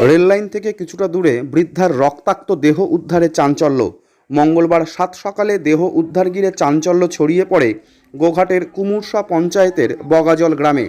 Rail line থেকে কিছুটা দূরে বৃদ্ধার রক্তাক্ত দেহ উদ্ধারে চাঞ্চল্য। মঙ্গলবার সাত সকালে দেহ উদ্ধার ঘিরে চাঞ্চল্য ছড়িয়ে পড়ে গোঘাটের কুমুরসা পঞ্চায়েতের বগাজল গ্রামে।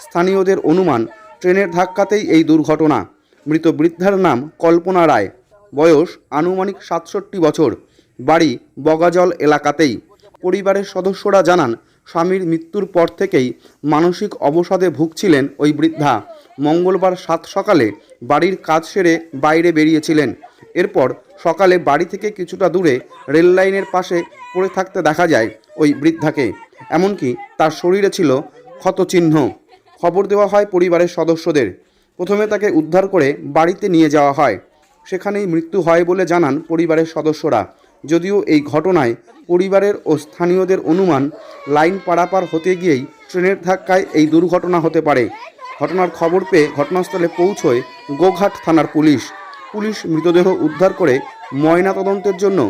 স্থানীয়দের অনুমান, ট্রেনের ধাক্কাতেই এই দুর্ঘটনা। মৃত বৃদ্ধার নাম কল্পনা রায়। বয়স আনুমানিক সাতষট্টি বছর। বাড়ি বগাজল এলাকাতেই। পরিবারের সদস্যরা জানান স্বামীর মৃত্যুর পর থেকেই মানসিক অবসাদে ভুগছিলেন ওই বৃদ্ধা। মঙ্গলবার সাত সকালে বাড়ির কাজ সেরে বাইরে বেরিয়েছিলেন। এরপর সকালে বাড়ি থেকে কিছুটা দূরে রেল লাইনের পাশে পড়ে থাকতে দেখা যায় ওই বৃদ্ধাকে। এমনকি তার শরীরে ছিল ক্ষতচিহ্ন খবর দেওয়া হয় পরিবারের সদস্যদের। প্রথমে তাকে উদ্ধার করে বাড়িতে নিয়ে যাওয়া হয়। সেখানেই মৃত্যু হয় বলে জানান পরিবারের সদস্যরা। যদিও এই ঘটনায় পরিবারের ও স্থানীয়দের অনুমান লাইন পারাপার হতে গিয়েই ট্রেনের ধাক্কায় এই দুর্ঘটনা হতে পারে। ঘটনার খবর পেয়ে ঘটনাস্থলে পৌঁছয় গোঘাট থানার পুলিশ। পুলিশ মৃতদেহ উদ্ধার করে ময়নাতদন্তের জন্য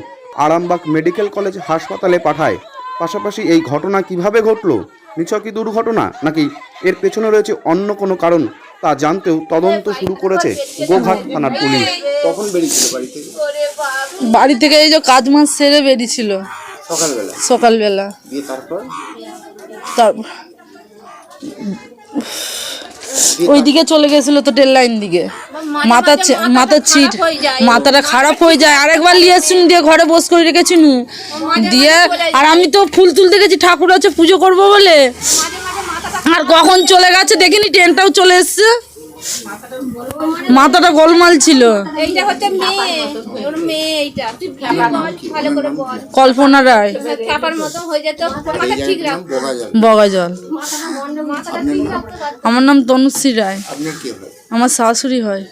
আরামবাগ মেডিকেল কলেজ হাসপাতালে পাঠায়। পাশাপাশি এই ঘটনা কীভাবে ঘটলো, নিছকই দুর্ঘটনা, নাকি এর পেছনে রয়েছে অন্য কোনো কারণ, তা জানতেও তদন্ত শুরু করেছে গোঘাট থানার পুলিশ। কখন বেরিয়েছিল বাড়ি থেকে? বাড়ি থেকে এই যে কাজ মাছ সেরে বেরিয়েছিল। সকালবেলা? সকালবেলা। দিয়ে তারপর? তারপর ওইদিকে চলে গেছিল তো ট্রেন লাইন দিকে। মাথা ছি- মাথা ছিট মাথাটা খারাপ হয়ে যায়। আরেকবার নিয়ে এসছি দিয়ে ঘরে বস করে রেখেছি নু দিয়ে আর আমি তো ফুল তুলতে গেছি ঠাকুর আছে পুজো করব বলে। আর কখন চলে গেছে দেখিনি ট্রেনটাও চলে এসছে। মাথাটা গোলমাল ছিল। এইটা হচ্ছে মেয়ে। ওর মেয়ে এইটা। তুই ভালো করে বল কল্পনা রায়। খ্যাপার মতো হয়ে যেত। মাথা ঠিক রাখ। বগাজল মাথাটা ঠিক রাখতে পার আমার নাম তনুশ্রী রায়। আপনার কি হয় আমার শাশুড়ি হয়।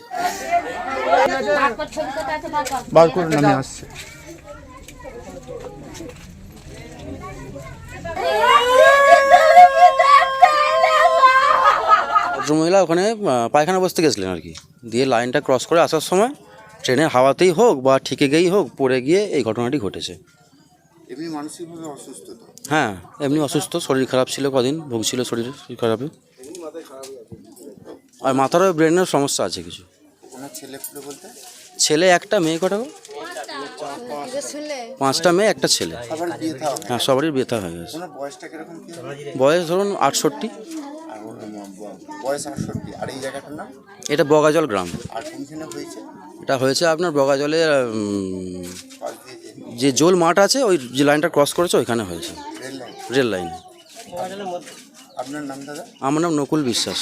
বার করে নামে আসছে। ভদ্রমহিলা ওখানে পায়খানা বসতে গেছিলেন আর কি। দিয়ে লাইনটা ক্রস করে আসার সময় ট্রেনের হাওয়াতেই হোক বা ঠিকে গিয়েই হোক পড়ে গিয়ে এই ঘটনাটি ঘটেছে। এমনি মানসিকভাবে অসুস্থ হ্যাঁ এমনি অসুস্থ শরীর খারাপ ছিল কদিন ভুগছিল শরীর খারাপে আর মাথারও ব্রেনের সমস্যা আছে কিছু। ছেলে বলতে? ছেলে একটা মেয়ে কটা? পাঁচটা মেয়ে একটা ছেলে। হ্যাঁ সবারই বেথা হয়ে গেছে? বয়স ধরুন আটষট্টি। বয়স আটষট্টি আর এই জায়গাটার নাম? এটা বগাজল গ্রাম। আর কোনখানে হয়েছে? এটা হয়েছে আপনার বগাজলে উম, পাশ দিয়ে যে যে জোল মাঠ আছে ওই যে লাইনটা ক্রস করেছে ওইখানে হয়েছে। Rail line. রেল লাইনে। আপনার নাম দাদা? আমার নাম নকুল বিশ্বাস।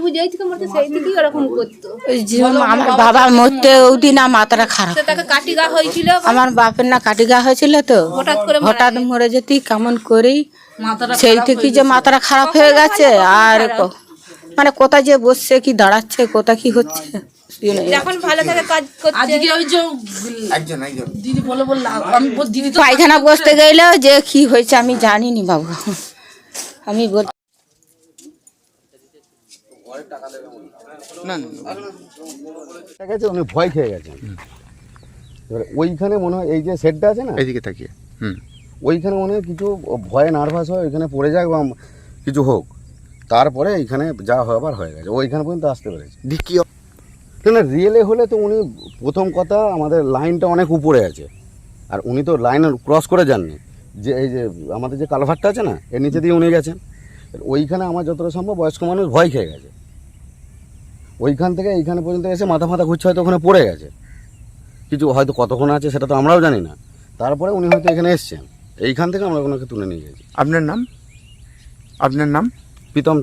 ও যাই থেকে মরতে সেই দিকেই ওরকম করতো। আমার বাবার মরতে ওই না মাথাটা খারাপ। তাকে কাটিগা হয়েছিল। আমার বাপের না কাটিগা হয়েছিল তো। হঠাৎ করে হঠাৎ মরে যেতি কেমন করেই। সেই থেকে যে মাথাটা খারাপ হয়ে গেছে আর মানে কোথায় যে বসছে কি দাঁড়াচ্ছে কোথা কি হচ্ছে বুঝতে নেই। যখন ভালো থাকে কাজ করছে। আজকে ওই যে একজন একজন। দিদি বলে বললাম আমি বল- দিদি তো পায়খানা বসতে গেলেও যে কি হয়েছে আমি জানিনি বাবু। আমি বল না উনি ভয় খেয়ে গেছেন। এবার ওইখানে মনে হয় এই যে সেটটা আছে না এইদিকে তাকিয়ে হুম। ওইখানে মনে হয় কিছু ভয়ে নার্ভাস হয় ওইখানে পড়ে যাক বা কিছু হোক। তারপরে এইখানে যা হবার হয়ে গেছে ওইখানে পর্যন্ত আসতে পেরেছে। দি কি না না রিয়েলে হলে তো উনি প্রথম কথা আমাদের লাইনটা অনেক উপরে আছে। আর উনি তো লাইন ক্রস করে যাননি। যে এই যে আমাদের যে কালভারটা আছে না এর নিচে দিয়ে উনি গেছেন। এবার ওইখানে আমার যতটা সম্ভব বয়স্ক মানুষ ভয় খেয়ে গেছে। ওইখান থেকে এইখানে পর্যন্ত এসে মাথা মাথা ঘুরছে হয়তো ওখানে পড়ে গেছে। কিছু হয়তো কতক্ষণ আছে সেটা তো আমরাও জানি না। তারপরে উনি হয়তো এখানে এসছেন। এইখান থেকে আমরা ওনাকে তুলে নিয়ে গেছি। আপনার নাম? আপনার নাম? প্রীতম